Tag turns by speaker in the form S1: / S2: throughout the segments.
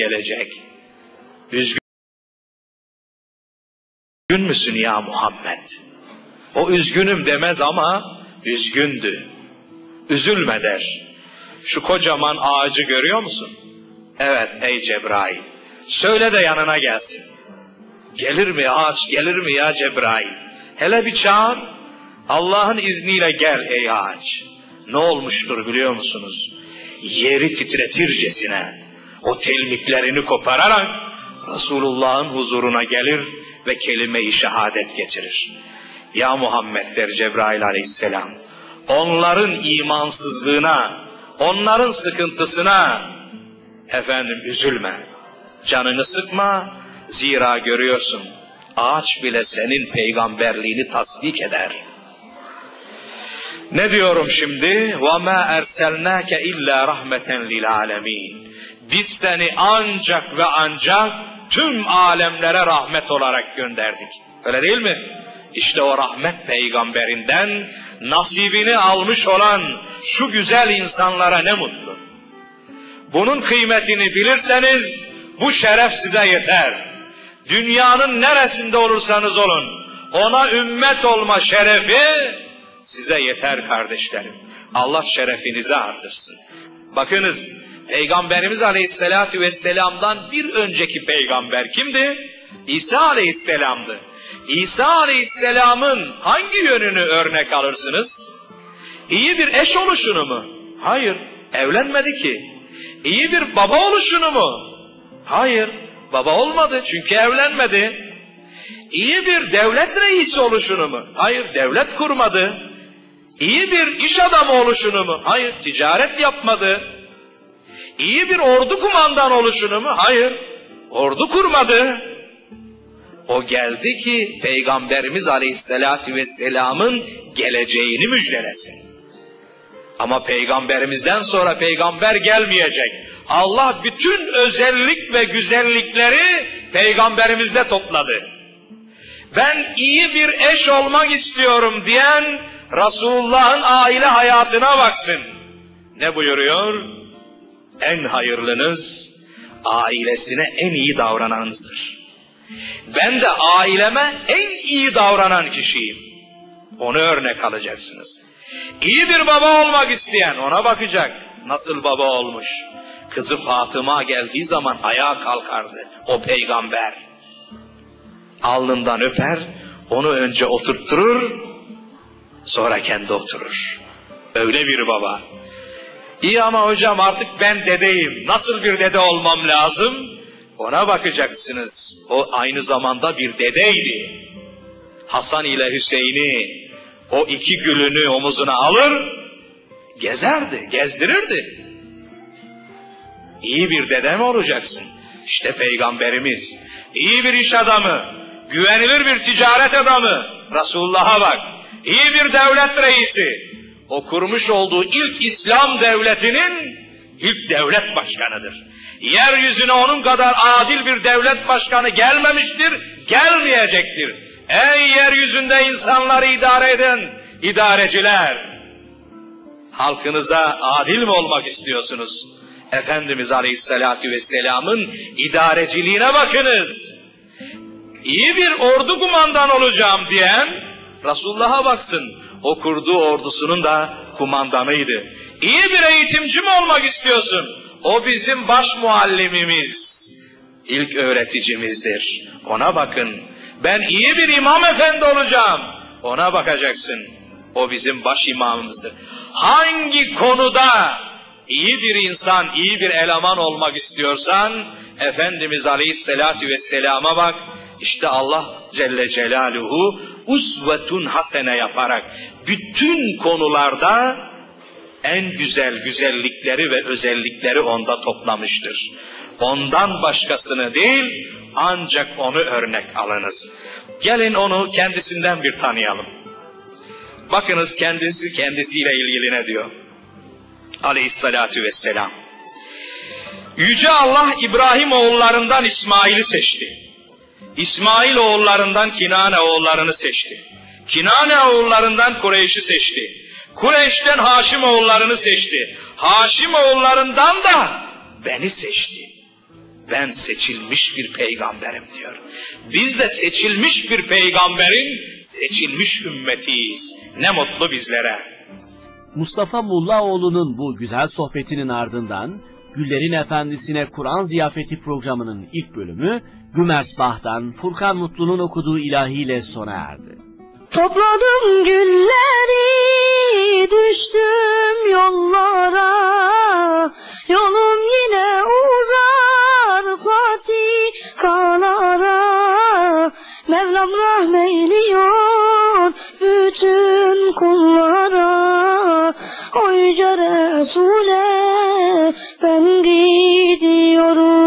S1: gelecek. Üzgün müsün ya Muhammed? O üzgünüm demez ama üzgündü. Üzülme der. Şu kocaman ağacı görüyor musun? Evet ey Cebrail. Söyle de yanına gelsin. Gelir mi ağaç gelir mi ya Cebrail? Hele bir çağır. Allah'ın izniyle gel ey ağaç. Ne olmuştur biliyor musunuz? Yeri titretircesine o telmiklerini kopararak Resulullah'ın huzuruna gelir ve kelime-i şehadet getirir. Ya Muhammed der Cebrail aleyhisselam. Onların imansızlığına, onların sıkıntısına efendim üzülme. Canını sıkma. Zira görüyorsun ağaç bile senin peygamberliğini tasdik eder. Ne diyorum şimdi? وَمَا اَرْسَلْنَاكَ اِلَّا رَحْمَةً لِلْعَالَمِينَ Biz seni ancak ve ancak tüm alemlere rahmet olarak gönderdik. Öyle değil mi? İşte o rahmet peygamberinden nasibini almış olan şu güzel insanlara ne mutlu. Bunun kıymetini bilirseniz bu şeref size yeter. Dünyanın neresinde olursanız olun ona ümmet olma şerefi size yeter kardeşlerim. Allah şerefinizi artırsın. Bakınız Peygamberimiz Aleyhisselatü Vesselam'dan bir önceki peygamber kimdi? İsa Aleyhisselam'dı. İsa Aleyhisselam'ın hangi yönünü örnek alırsınız? İyi bir eş oluşunu mu? Hayır, evlenmedi ki. İyi bir baba oluşunu mu? Hayır, baba olmadı çünkü evlenmedi. İyi bir devlet reisi oluşunu mu? Hayır, devlet kurmadı. İyi bir iş adamı oluşunu mu? Hayır, ticaret yapmadı. İyi bir ordu kumandan oluşunu mu? Hayır, ordu kurmadı. O geldi ki Peygamberimiz Aleyhisselatü Vesselam'ın geleceğini müjdelesin. Ama peygamberimizden sonra peygamber gelmeyecek. Allah bütün özellik ve güzellikleri peygamberimizde topladı. Ben iyi bir eş olmak istiyorum diyen Resulullah'ın aile hayatına baksın. Ne buyuruyor? En hayırlınız ailesine en iyi davrananızdır. Ben de aileme en iyi davranan kişiyim. Onu örnek alacaksınız. İyi bir baba olmak isteyen ona bakacak. Nasıl baba olmuş? Kızı Fatıma geldiği zaman ayağa kalkardı. O peygamber. Alnından öper, onu önce oturtturur, sonra kendi oturur. Öyle bir baba. İyi ama hocam artık ben dedeyim. Nasıl bir dede olmam lazım? Ona bakacaksınız. O aynı zamanda bir dedeydi. Hasan ile Hüseyin'i o iki gülünü omuzuna alır, gezerdi, gezdirirdi. İyi bir dede mi olacaksın? İşte peygamberimiz. İyi bir iş adamı, güvenilir bir ticaret adamı. Resulullah'a bak. İyi bir devlet reisi. O kurmuş olduğu ilk İslam devletinin ilk devlet başkanıdır. Yeryüzüne onun kadar adil bir devlet başkanı gelmemiştir, gelmeyecektir. Ey yeryüzünde insanları idare eden idareciler! Halkınıza adil mi olmak istiyorsunuz? Efendimiz Aleyhisselatü Vesselam'ın idareciliğine bakınız. İyi bir ordu kumandan olacağım diyen Resulullah'a baksın. O kurduğu ordusunun da kumandanıydı. İyi bir eğitimci mi olmak istiyorsun? O bizim baş muallimimiz. İlk öğreticimizdir. Ona bakın. Ben iyi bir imam efendi olacağım. Ona bakacaksın. O bizim baş imamımızdır. Hangi konuda iyi bir insan, iyi bir eleman olmak istiyorsan, Efendimiz Aleyhisselatü Vesselam'a bak, işte Allah Celle Celaluhu usvetun hasene yaparak bütün konularda en güzel güzellikleri ve özellikleri onda toplamıştır. Ondan başkasını değil, ancak onu örnek alınız. Gelin onu kendisinden bir tanıyalım. Bakınız kendisi kendisiyle ilgili ne diyor? Aleyhissalatu vesselam. Yüce Allah İbrahim oğullarından İsmail'i seçti. İsmail oğullarından Kinane oğullarını seçti. Kinane oğullarından Kureyş'i seçti. Kureyş'ten Haşim oğullarını seçti. Haşim oğullarından da beni seçti. ben seçilmiş bir peygamberim diyor. Biz de seçilmiş bir peygamberin seçilmiş ümmetiyiz. Ne mutlu bizlere.
S2: Mustafa Mullaoğlu'nun bu güzel sohbetinin ardından Güllerin Efendisi'ne Kur'an ziyafeti programının ilk bölümü Gümersbah'tan Furkan Mutlu'nun okuduğu ilahiyle sona erdi.
S3: Topladım gülleri, düştüm yollara. Yolum yine uzar patikalara. Mevlam rahmeyliyor bütün kullara. O yüce Resul'e ben gidiyorum.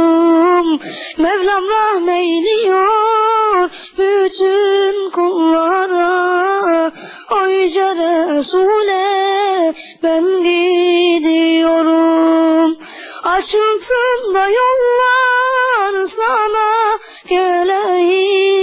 S3: Mevlam rahmeyliyor bütün kullara. O yüce Resul'e ben gidiyorum. Açılsın da yollar sana geleyim.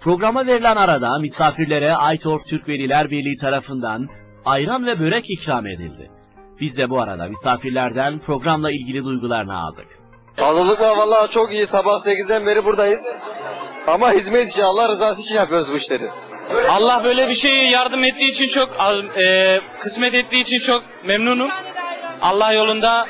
S2: Programa verilen arada misafirlere Aytor Türk Veliler Birliği tarafından ayran ve börek ikram edildi. Biz de bu arada misafirlerden programla ilgili duygularını aldık.
S4: Hazırlıklar vallahi çok iyi. Sabah 8'den beri buradayız. Ama hizmet için Allah rızası için yapıyoruz bu işleri.
S5: Allah böyle bir şeyi yardım ettiği için çok, e, kısmet ettiği için çok memnunum. Allah yolunda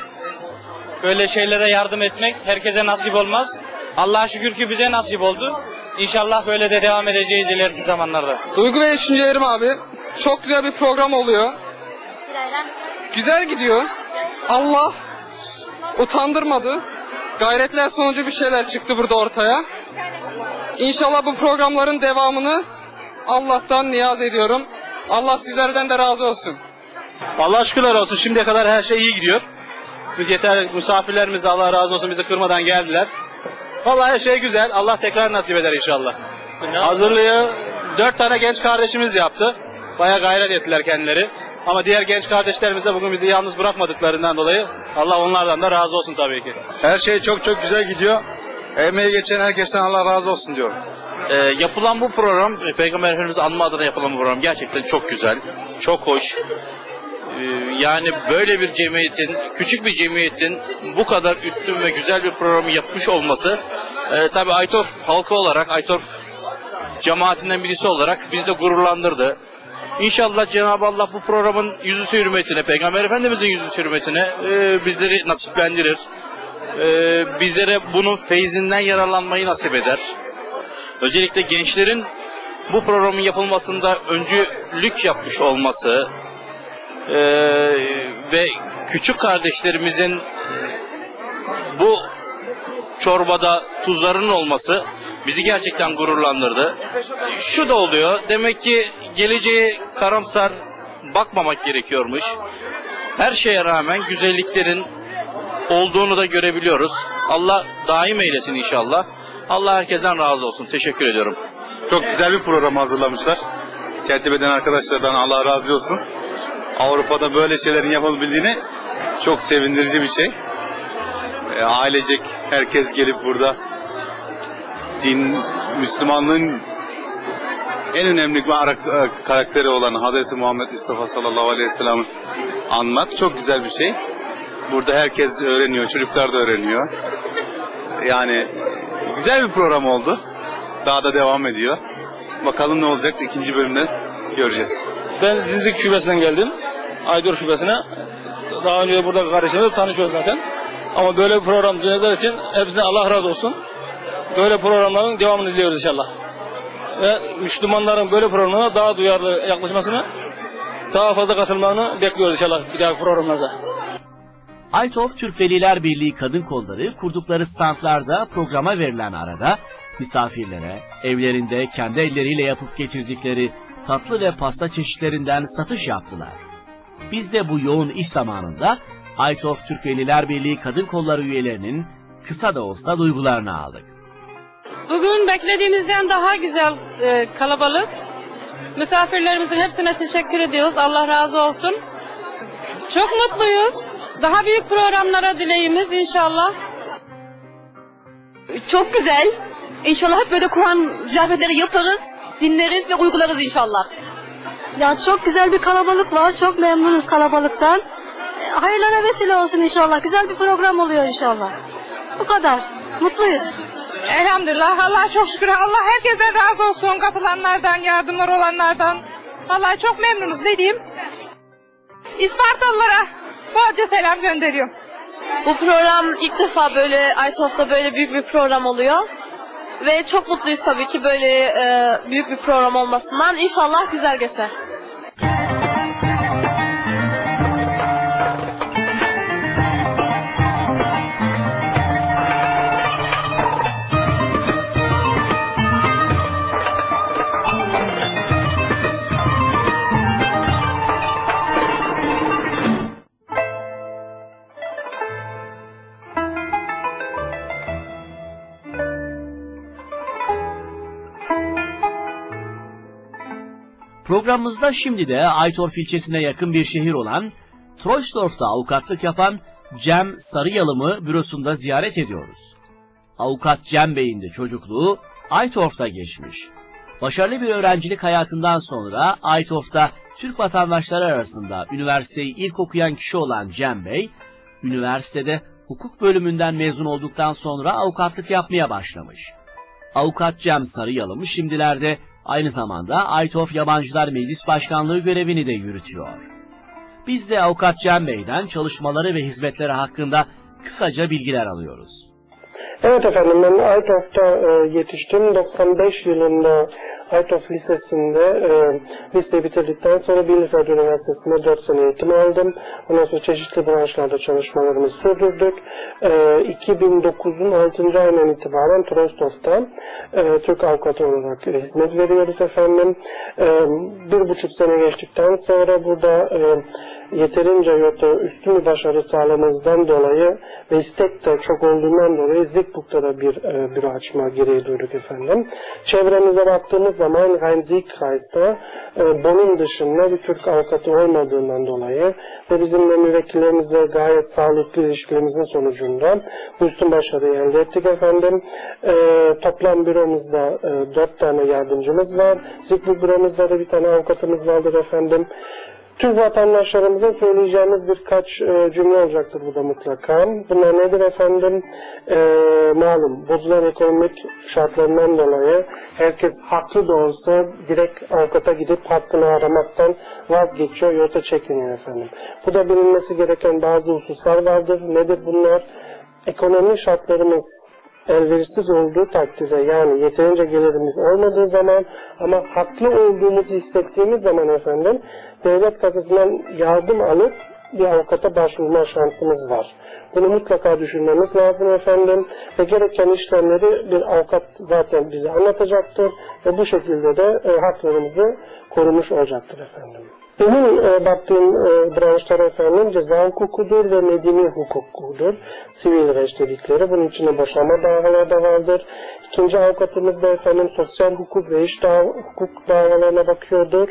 S5: böyle şeylere yardım etmek herkese nasip olmaz. Allah'a şükür ki bize nasip oldu. İnşallah böyle de devam edeceğiz ileriki zamanlarda.
S6: Duygu ve düşüncelerim abi. Çok güzel bir program oluyor. Güzel gidiyor. Allah utandırmadı. Gayretler sonucu bir şeyler çıktı burada ortaya. İnşallah bu programların devamını Allah'tan niyaz ediyorum. Allah sizlerden de razı olsun.
S5: Allah şükürler olsun şimdiye kadar her şey iyi gidiyor. Yeter misafirlerimiz de Allah razı olsun bizi kırmadan geldiler. Vallahi her şey güzel. Allah tekrar nasip eder inşallah. Hazırlığı dört tane genç kardeşimiz yaptı. Baya gayret ettiler kendileri. Ama diğer genç kardeşlerimiz de bugün bizi yalnız bırakmadıklarından dolayı Allah onlardan da razı olsun tabii ki.
S4: Her şey çok çok güzel gidiyor. Emeği geçen herkesten Allah razı olsun diyorum.
S7: Ee, yapılan bu program, e, Peygamber Efendimiz anma adına yapılan bu program gerçekten çok güzel, çok hoş. Ee, yani böyle bir cemiyetin, küçük bir cemiyetin bu kadar üstün ve güzel bir programı yapmış olması, e, tabii Aytorf halkı olarak, Aytorf cemaatinden birisi olarak bizi de gururlandırdı. İnşallah Cenab-ı Allah bu programın yüzü hürmetine, Peygamber Efendimizin yüzü hürmetine e, bizleri nasiplendirir. E, bizlere bunun feyzinden yararlanmayı nasip eder. Özellikle gençlerin bu programın yapılmasında öncülük yapmış olması e, ve küçük kardeşlerimizin bu çorbada tuzların olması bizi gerçekten gururlandırdı. Şu da oluyor, demek ki geleceğe karamsar bakmamak gerekiyormuş. Her şeye rağmen güzelliklerin olduğunu da görebiliyoruz. Allah daim eylesin inşallah. Allah herkesten razı olsun. Teşekkür ediyorum.
S4: Çok güzel bir program hazırlamışlar. Tertip eden arkadaşlardan Allah razı olsun. Avrupa'da böyle şeylerin yapılabildiğini çok sevindirici bir şey. E, ailecek herkes gelip burada din, Müslümanlığın en önemli e, karakteri olan Hazreti Muhammed Mustafa sallallahu aleyhi ve sellem'i anmak çok güzel bir şey. Burada herkes öğreniyor, çocuklar da öğreniyor. Yani güzel bir program oldu. Daha da devam ediyor. Bakalım ne olacak ikinci bölümde göreceğiz.
S5: Ben Zinzik şubesinden geldim. Aydur şubesine. Daha önce burada kardeşlerimle tanışıyoruz zaten. Ama böyle bir program düzenlediği için hepsine Allah razı olsun. Böyle programların devamını diliyoruz inşallah. Ve Müslümanların böyle programlara daha duyarlı yaklaşmasını Daha fazla katılmanı bekliyoruz inşallah bir dahaki programlarda.
S2: Aytof Türk Veliler Birliği Kadın Kolları kurdukları standlarda programa verilen arada misafirlere evlerinde kendi elleriyle yapıp getirdikleri tatlı ve pasta çeşitlerinden satış yaptılar. Biz de bu yoğun iş zamanında Aytof Türk Veliler Birliği Kadın Kolları üyelerinin kısa da olsa duygularını aldık.
S8: Bugün beklediğimizden daha güzel e, kalabalık. Misafirlerimizin hepsine teşekkür ediyoruz. Allah razı olsun. Çok mutluyuz. Daha büyük programlara dileğimiz inşallah.
S9: Çok güzel. İnşallah hep böyle Kur'an ziyafetleri yaparız, dinleriz ve uygularız inşallah.
S3: Ya çok güzel bir kalabalık var. Çok memnunuz kalabalıktan. Hayırlara vesile olsun inşallah. Güzel bir program oluyor inşallah. Bu kadar. Mutluyuz.
S10: Elhamdülillah Allah çok şükür Allah herkesten razı olsun katılanlardan yardımlar olanlardan. Vallahi çok memnunuz ne diyeyim. İspartalılara bolca selam gönderiyorum.
S9: Bu program ilk defa böyle Aytof'ta böyle büyük bir program oluyor. Ve çok mutluyuz tabii ki böyle e, büyük bir program olmasından. İnşallah güzel geçer.
S2: Programımızda şimdi de Aytorf ilçesine yakın bir şehir olan Troisdorf'ta avukatlık yapan Cem Sarıyalım'ı bürosunda ziyaret ediyoruz. Avukat Cem Bey'in de çocukluğu Aytorf'ta geçmiş. Başarılı bir öğrencilik hayatından sonra Aytorf'ta Türk vatandaşları arasında üniversiteyi ilk okuyan kişi olan Cem Bey, üniversitede hukuk bölümünden mezun olduktan sonra avukatlık yapmaya başlamış. Avukat Cem Sarıyalım şimdilerde aynı zamanda Aytof Yabancılar Meclis Başkanlığı görevini de yürütüyor. Biz de Avukat Cem Bey'den çalışmaları ve hizmetleri hakkında kısaca bilgiler alıyoruz.
S11: Evet efendim ben Aytof'ta e, yetiştim. 95 yılında Aytof Lisesi'nde e, liseyi bitirdikten sonra Bielefeld Üniversitesi'nde 4 sene eğitim aldım. Ondan sonra çeşitli branşlarda çalışmalarımızı sürdürdük. E, 2009'un 6. ayından itibaren Trostof'ta e, Türk avukatı olarak e, hizmet veriyoruz efendim. E, bir buçuk sene geçtikten sonra burada e, yeterince yoktu, üstün bir başarı sağlamamızdan dolayı ve istek de çok olduğundan dolayı Zikbuk'ta da bir e, büro açma gereği duyduk efendim. Çevremize baktığımız zaman Rhein-Sieg-Kreis'te e, Bonn'un dışında bir Türk avukatı olmadığından dolayı ve bizimle müvekkillerimizle gayet sağlıklı ilişkilerimizin sonucunda üstün başarıyı elde ettik efendim. E, toplam büromuzda e, dört tane yardımcımız var. Zikbuk büromuzda da bir tane avukatımız vardır efendim. Türk vatandaşlarımıza söyleyeceğimiz birkaç e, cümle olacaktır burada mutlaka. Bunlar nedir efendim? E, malum bozulan ekonomik şartlarından dolayı herkes haklı da olsa direkt avukata gidip hakkını aramaktan vazgeçiyor, yolda çekiniyor efendim. Bu da bilinmesi gereken bazı hususlar vardır. Nedir bunlar? Ekonomi şartlarımız elverişsiz olduğu takdirde yani yeterince gelirimiz olmadığı zaman ama haklı olduğumuzu hissettiğimiz zaman efendim devlet kasasından yardım alıp bir avukata başvurma şansımız var. Bunu mutlaka düşünmemiz lazım efendim ve gereken işlemleri bir avukat zaten bize anlatacaktır ve bu şekilde de e, haklarımızı korumuş olacaktır efendim. Benim e, baktığım e, branşlar efendim ceza hukukudur ve medeni hukukudur. Sivil reç dedikleri. Bunun içinde boşanma davaları da vardır. İkinci avukatımız da efendim sosyal hukuk ve iş dava, hukuk davalarına bakıyordur.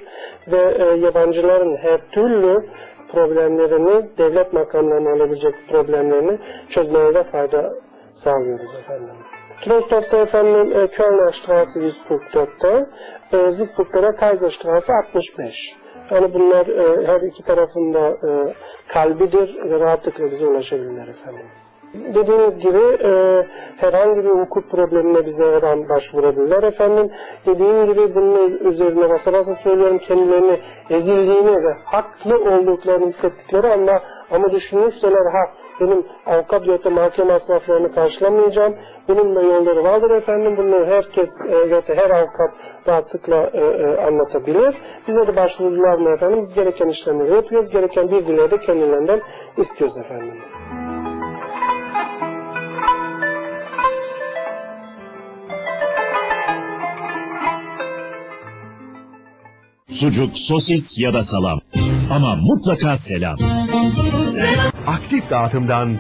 S11: Ve e, yabancıların her türlü problemlerini, devlet makamlarına olabilecek problemlerini çözmelerine fayda sağlıyoruz efendim. Trostof'ta efendim e, Kölner Straße 144'te, e, Zitburg'da Kaiser Straße 65. Yani bunlar e, her iki tarafında e, kalbidir ve rahatlıkla bize ulaşabilirler efendim. Dediğiniz gibi e, herhangi bir hukuk problemine bize her an başvurabilirler efendim. Dediğim gibi bunun üzerine basa basa söylüyorum kendilerini ezildiğini ve haklı olduklarını hissettikleri anda ama düşünürseler ha benim avukat da mahkeme masraflarını karşılamayacağım. Bunun da yolları vardır efendim. Bunu herkes e, her avukat rahatlıkla e, e, anlatabilir. Bize de başvurdular mı efendim? Biz gereken işlemleri yapıyoruz. Gereken bilgileri de kendilerinden istiyoruz efendim.
S12: Sucuk, sosis ya da salam. Ama mutlaka selam.
S13: Aktif dağıtımdan